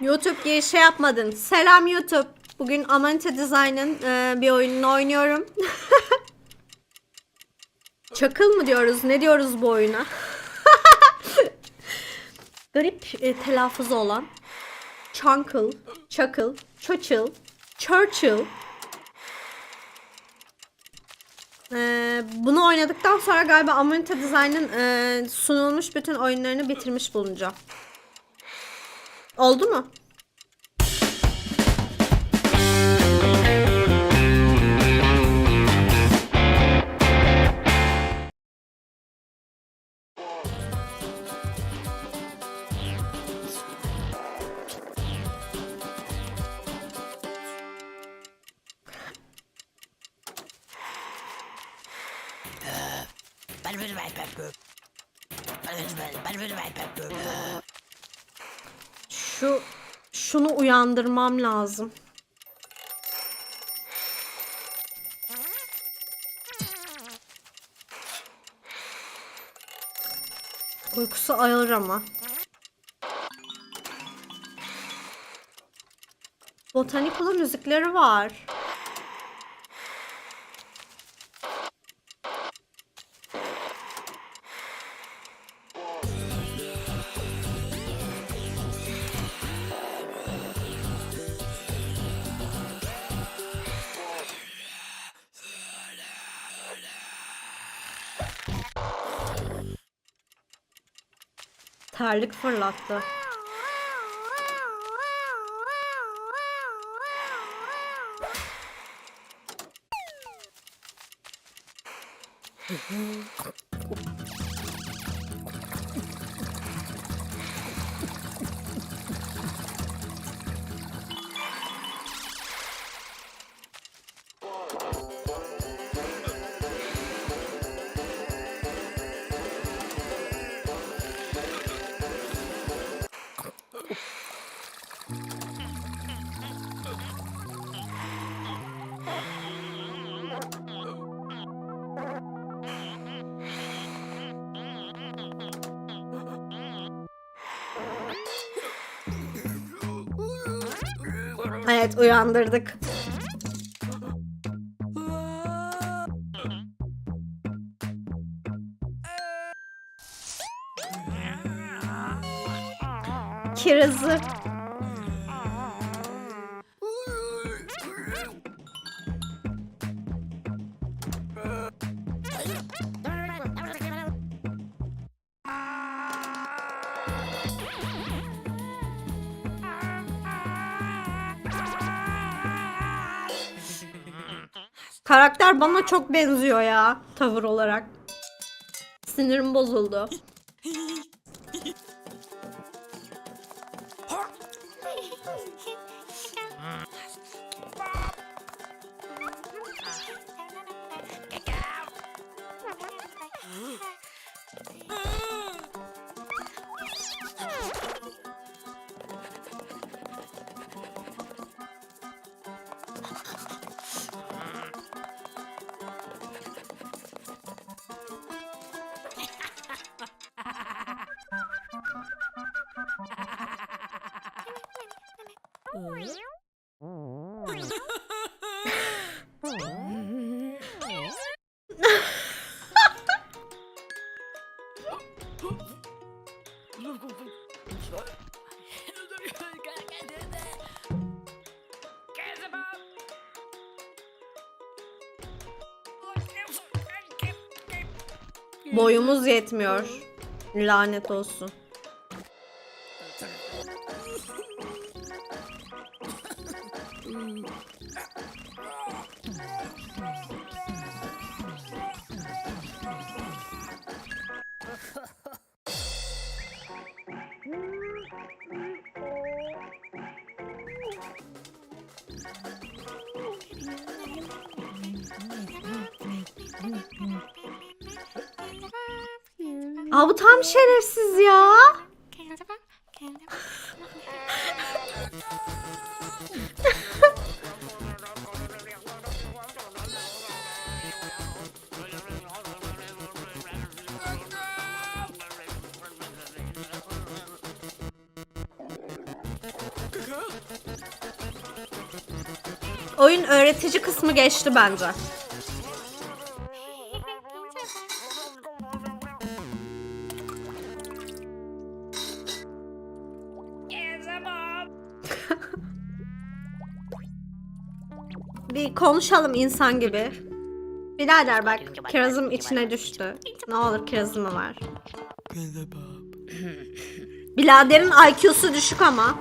YouTube diye şey yapmadın. Selam YouTube. Bugün Amanita Design'ın e, bir oyununu oynuyorum. Çakıl mı diyoruz? Ne diyoruz bu oyuna? Garip e, telaffuzu olan. Chunkle, Chuckle, Churchill, Churchill. Ee, bunu oynadıktan sonra galiba Amanita Design'ın e, sunulmuş bütün oyunlarını bitirmiş bulunacağım. Oldu mu? Şu şunu uyandırmam lazım. Uykusu ağır ama. Botanical'ın müzikleri var. Terlik fırlattı. Uyandırdık. Kirazı. Karakter bana çok benziyor ya tavır olarak. Sinirim bozuldu. Boyumuz yetmiyor. Lanet olsun. Aa bu tam şerefsiz ya. Oyun öğretici kısmı geçti bence. Konuşalım insan gibi. Birader bak kirazım içine düştü. Ne olur kirazımı var. Biladerin IQ'su düşük ama.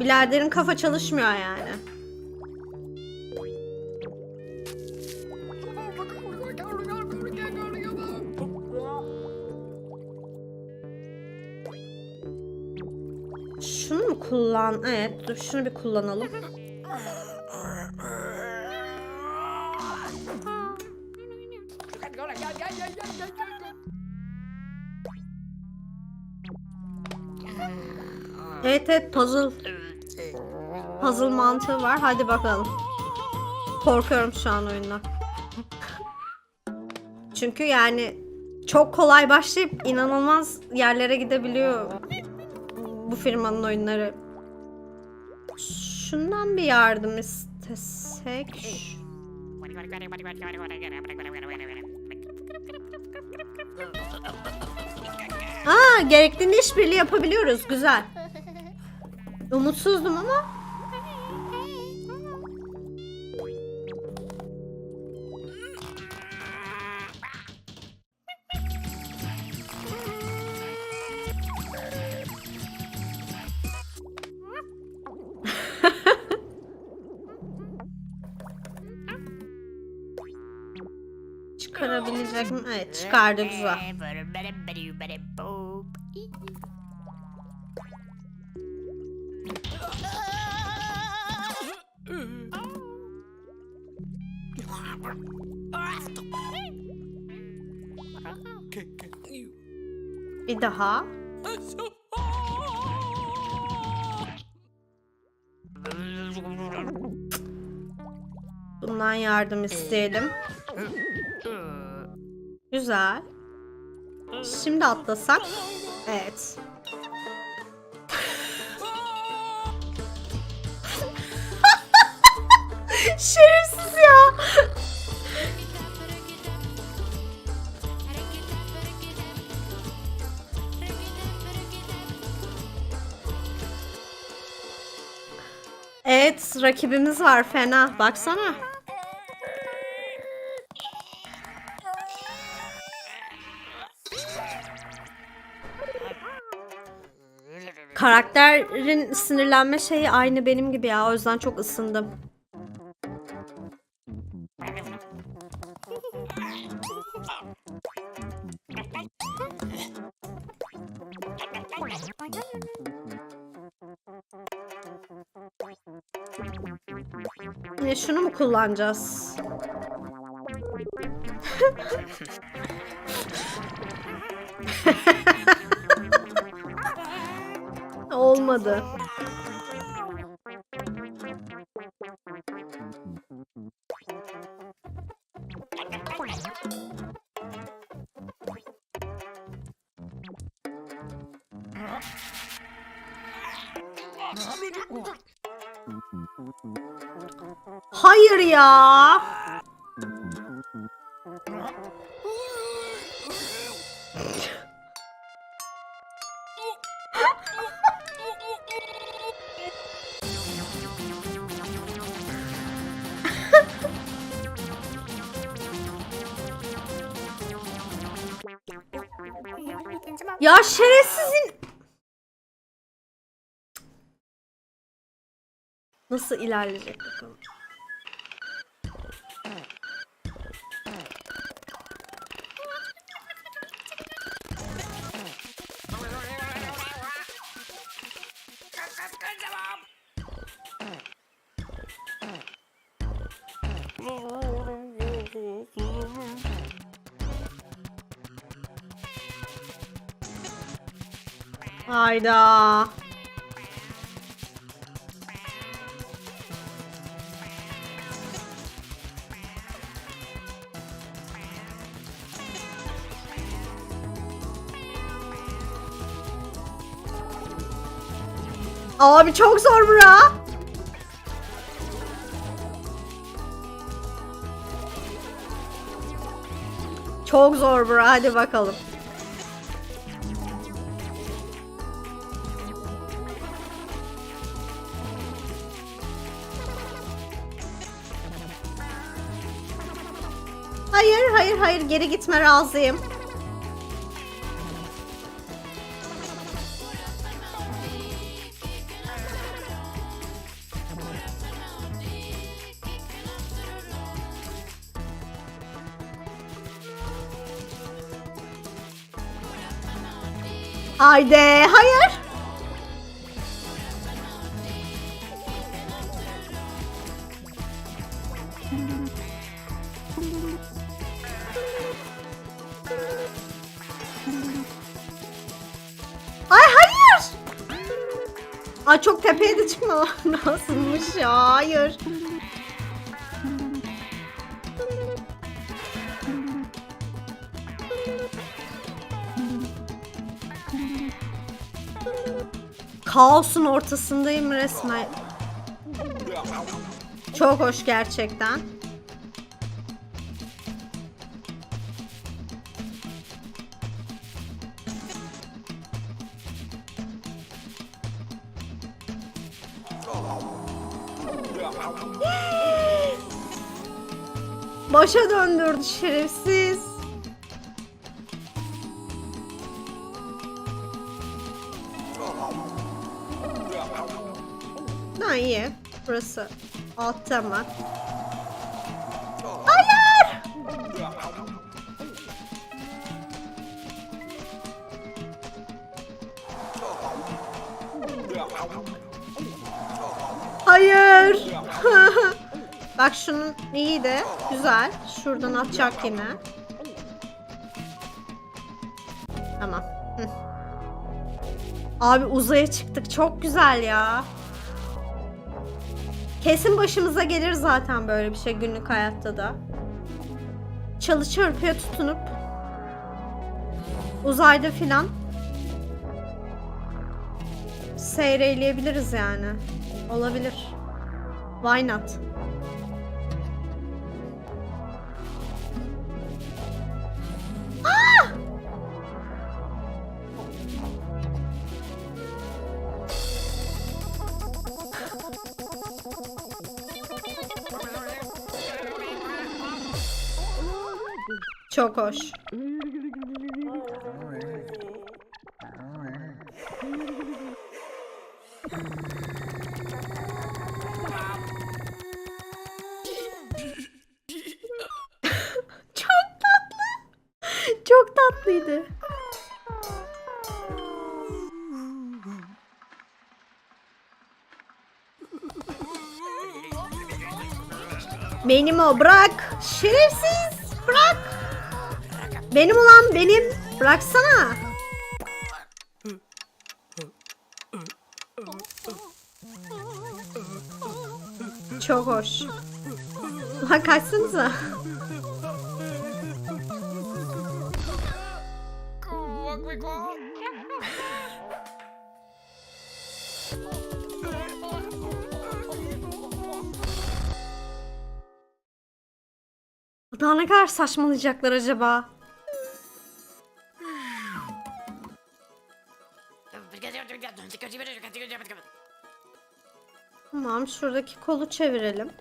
Biladerin kafa çalışmıyor yani. Şunu mu kullan? Evet, dur şunu bir kullanalım. Evet evet puzzle. Puzzle mantığı var. Hadi bakalım. Korkuyorum şu an oyundan. Çünkü yani çok kolay başlayıp inanılmaz yerlere gidebiliyor bu firmanın oyunları. Şundan bir yardım istesek. Aa, gerektiğinde işbirliği yapabiliyoruz. Güzel. Umutsuzdum ama. Evet çıkardı güzel. Bir daha. Bundan yardım isteyelim. Güzel. Şimdi atlasak. Evet. Şerefsiz ya. Evet, rakibimiz var fena. Baksana. Karakterin sinirlenme şeyi aynı benim gibi ya. O yüzden çok ısındım. Yine şunu mu kullanacağız? Olmadı. Ya şerefsizin... Nasıl ilerleyecek bakalım. Hayda. Abi çok zor bura. Çok zor bura. Hadi bakalım. Geri gitme razıyım. Haydi hayır. Ay çok tepeye de çıkma lazımmış ya. Hayır. Kaosun ortasındayım resmen. Çok hoş gerçekten. Başa döndürdü şerefsiz. Ha iyi. Burası altta mı? Bak şunun iyiydi. Güzel. Şuradan atacak yine. Tamam. Abi uzaya çıktık. Çok güzel ya. Kesin başımıza gelir zaten böyle bir şey günlük hayatta da. Çalı çırpıya tutunup uzayda filan seyreleyebiliriz yani. Olabilir. Why not? Ah! Çok hoş. Benim o bırak. Şerefsiz. Bırak. Benim ulan benim. Bıraksana. Çok hoş. Ulan kaçsanıza. Daha ne kadar saçmalayacaklar acaba? Tamam şuradaki kolu çevirelim.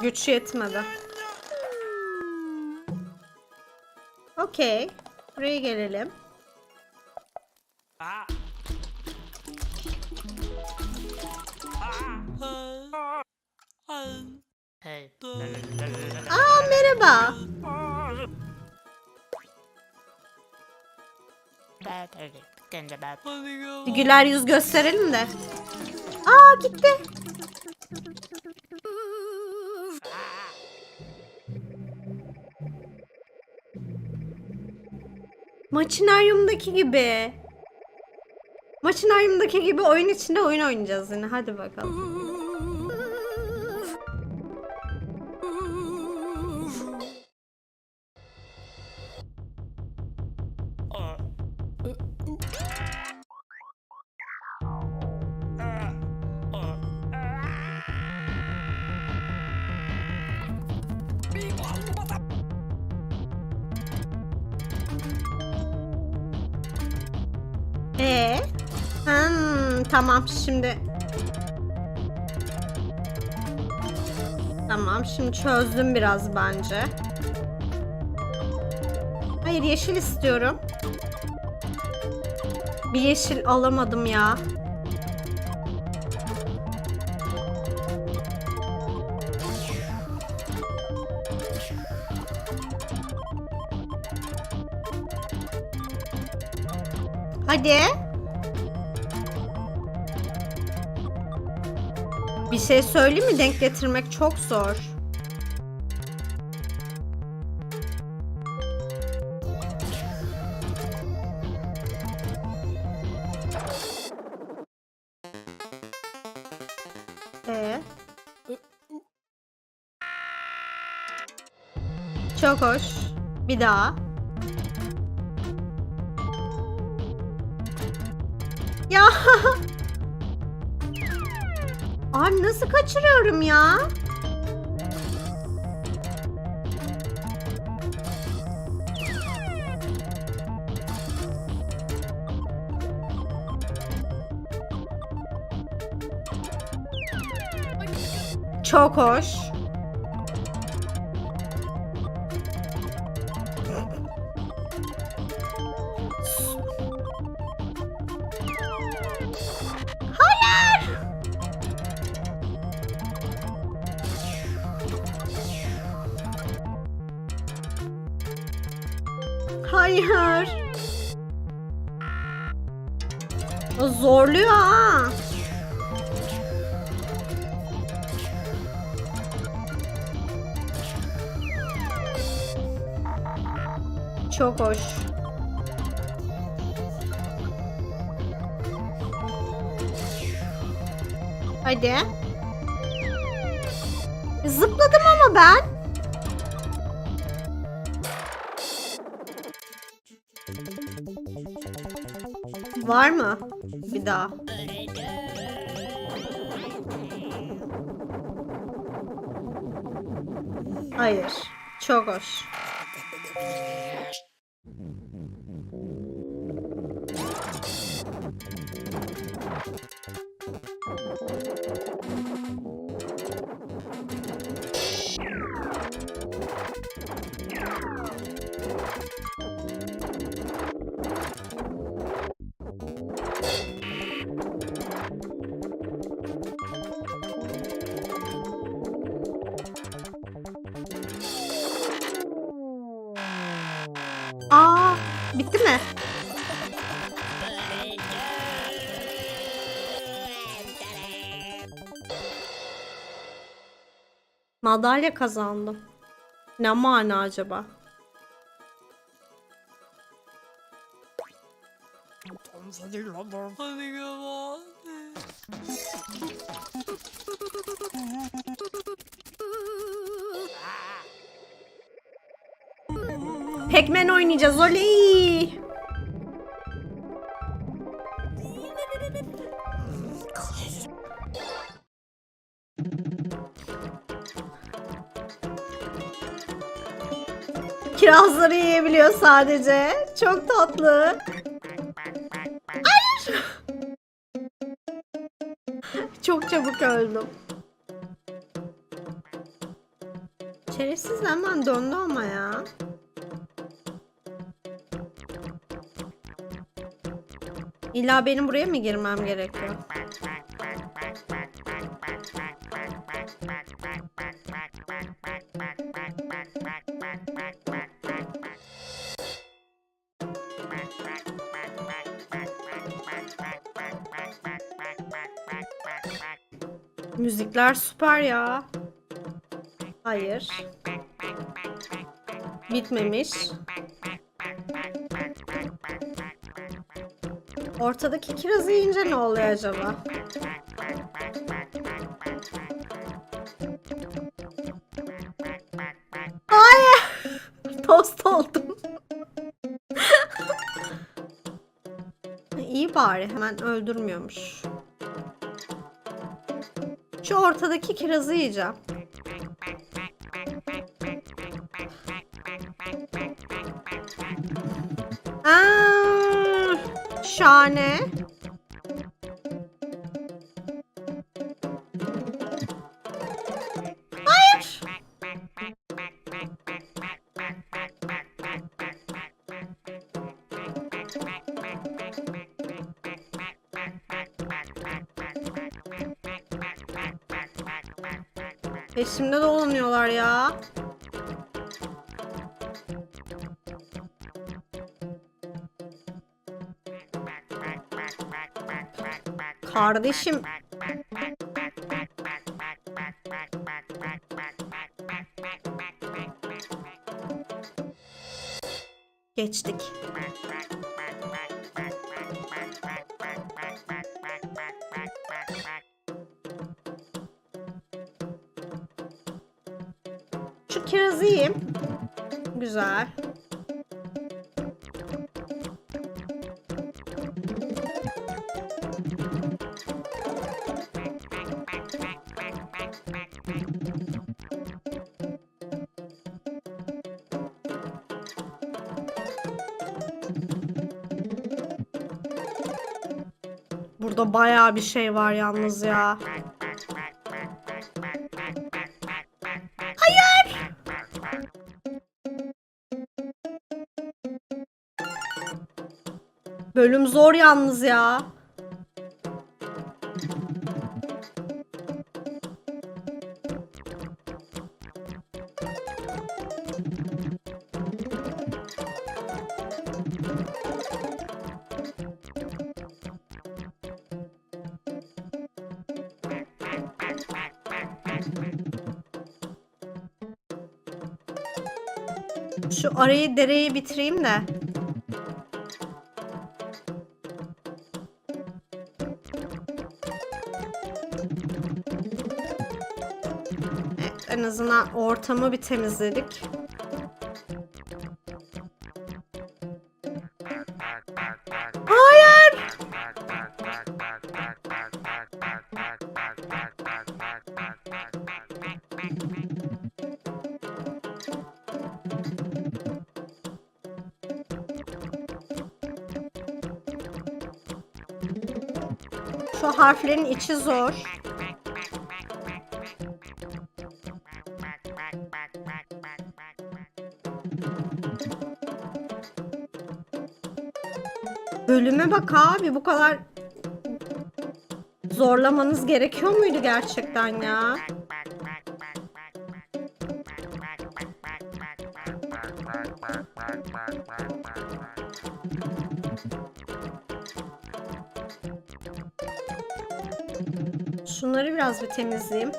Güç yetmedi. Okey. Buraya gelelim. Aa merhaba. Bir güler yüz gösterelim de. Aa gitti. Maçinaryumdaki gibi. Maçinaryumdaki gibi oyun içinde oyun oynayacağız yine. Hadi bakalım. Ee? Hmm, tamam şimdi. Tamam şimdi çözdüm biraz bence. Hayır yeşil istiyorum. Bir yeşil alamadım ya. Şey söyleyeyim mi? Denk getirmek çok zor. Ee? Çok hoş. Bir daha. Ya. Abi nasıl kaçırıyorum ya? Çok hoş. Zorluyor ha. Çok hoş. Hadi. Zıpladım ama ben. Var mı? Bir daha. Hayır. Çok hoş. Bitti mi? Madalya kazandım. Ne mana acaba? Pac-Man oynayacağız oley. Kirazları yiyebiliyor sadece. Çok tatlı. Hayır. Çok çabuk öldüm. Şerefsiz hemen döndü ama ya. İlla benim buraya mı girmem gerekiyor? Müzikler süper ya. Hayır. Bitmemiş. Ortadaki kirazı yiyince ne oluyor acaba? Hayır. Tost oldum. İyi bari hemen öldürmüyormuş. Şu ortadaki kirazı yiyeceğim. şahane. Hayır. Peşimde dolanıyorlar ya. Kardeşim. Geçtik. Burada bayağı bir şey var yalnız ya. Hayır! Bölüm zor yalnız ya. Arayı dereyi bitireyim de. Evet, en azından ortamı bir temizledik. Harflerin içi zor. Bölüme bak abi bu kadar zorlamanız gerekiyor muydu gerçekten ya? Biraz bir temizleyeyim.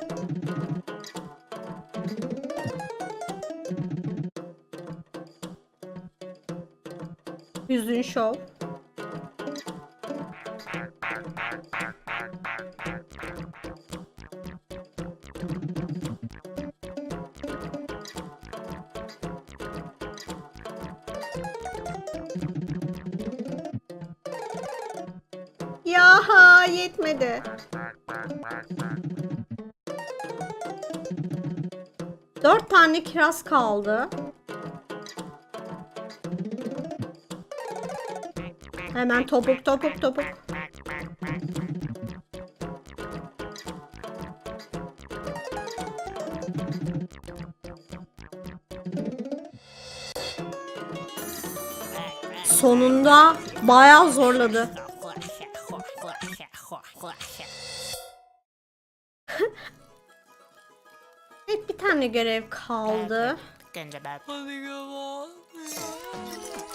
Yüzün şov. Yaha yetmedi. Tane kiraz kaldı. Hemen topuk topuk topuk. Sonunda bayağı zorladı. Tane görev kaldı.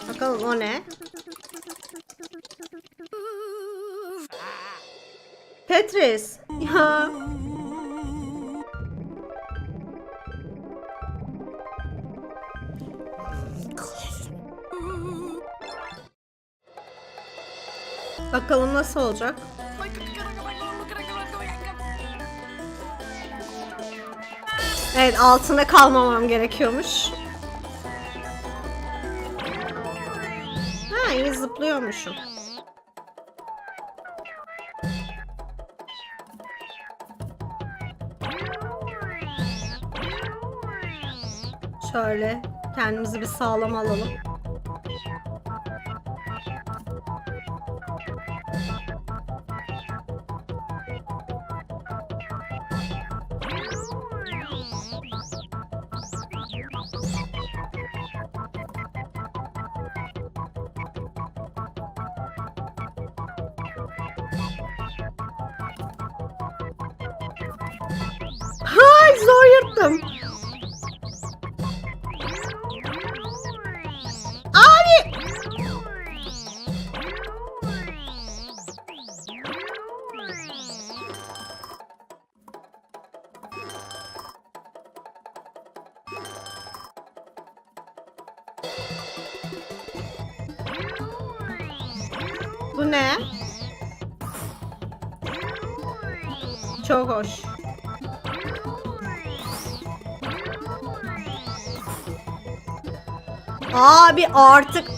Bakalım o ne? Tetris. Ya. Bakalım nasıl olacak? Evet altında kalmamam gerekiyormuş. Ha iyi zıplıyormuşum. Şöyle kendimizi bir sağlam alalım. Çok hoş. Abi artık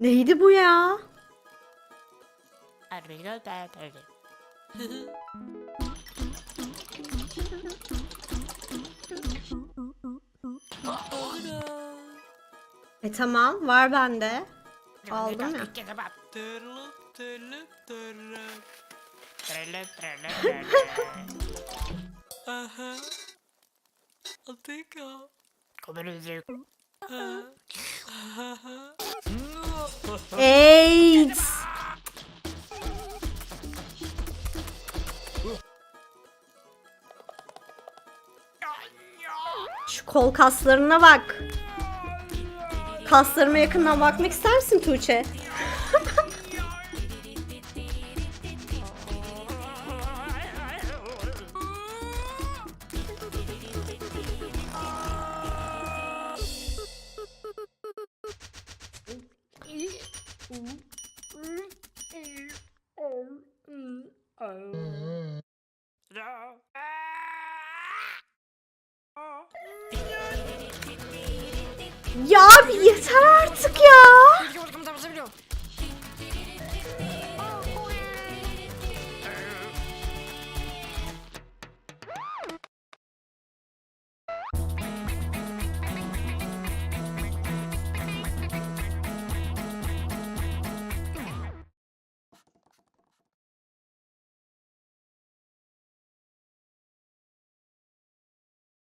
Neydi bu ya? E tamam var bende. Aldım ya. Tırlıp tırlıp tırlıp. Tırlıp tırlıp tırlıp. Aha. Altıka. Komünizm. AIDS. Şu kol kaslarına bak. Kaslarıma yakından bakmak ister misin Tuğçe?